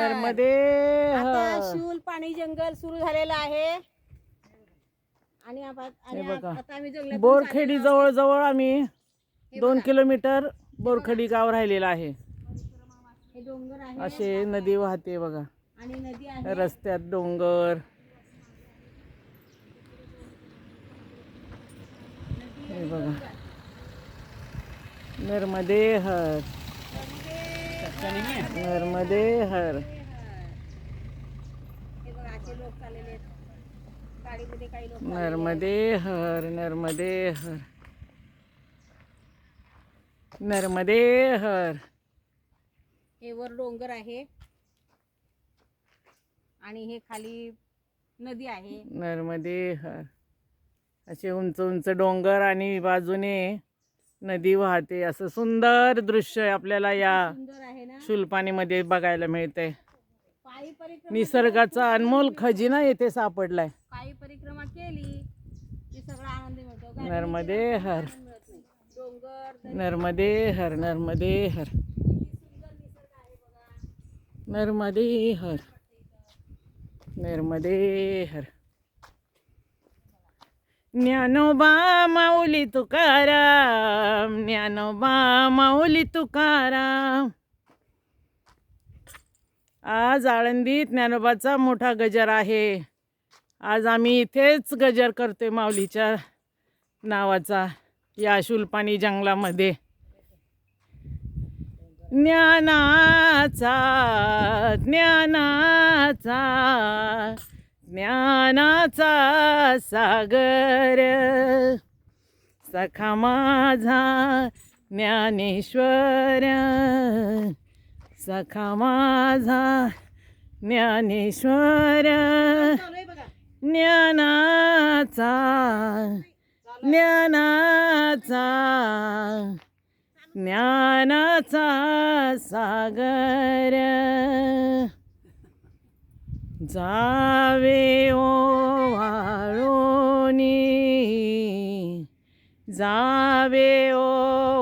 नर्मदे आता शिवल पाणी जंगल सुरू झालेलं आहे. आणि हे बघा. आता आम्ही जंगलातून बोरखेडी चाललेलो जवळ जवळ आम्ही दोन. किलोमीटर बोरखेडी गाव राहिलेलं आहे. आहोत. हे डोंगर आहे. असे नदी वाहते बघा. आणि नदी आहे. रस्त्यात डोंगर. हे बघा. नर्मदे हर नर्मदे हर. हे नर्मदे हर नर्मदे हर. नर्मदे हर. हे वर डोंगर आहे. आणि हे खाली नदी आहे. नर्मदे हर. असे उंच उंच डोंगर आणि बाजूने नदी वाहते. असं सुंदर दृश्य आपल्याला या शुलपाणीमध्ये बघायला परिक्रमा निसर्गाचा अनमोल खजिना येथे सापडलाय. परिक्रमा केली की सगळा आनंद मिळतो. गाडीने नर्मदे हर. मिळत नर्मदे हर नर्मदे हर. नर्मदे हर. नर्मदे हर. ज्ञानोबा माऊली तुकाराम. ज्ञानोबा माऊली तुकाराम. आज आळंदीत ज्ञानोबाचा मोठा गजर आहे. आज आम्ही इथेच गजर करतोय माऊलीच्या नावाचा या शुलपाणी जंगलामध्ये. ज्ञानाचा ज्ञानाचा ज्ञानाचा सागर. सखा माझा ज्ञानेश्वर. सखा माझा ज्ञानेश्वर. ज्ञानाचा ज्ञानाचा ज्ञानाचा सागर. जावे ओ वाळोनी जावे ओ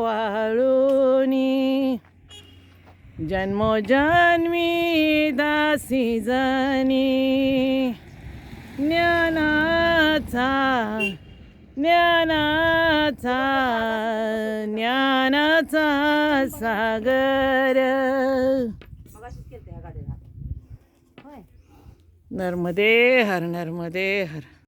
वाळोनी जन्मोजन्मी दासी जनी. ज्ञानाचा ज्ञानाचा ज्ञानाचा सागर. नर्मदे हर नर्मदे हर.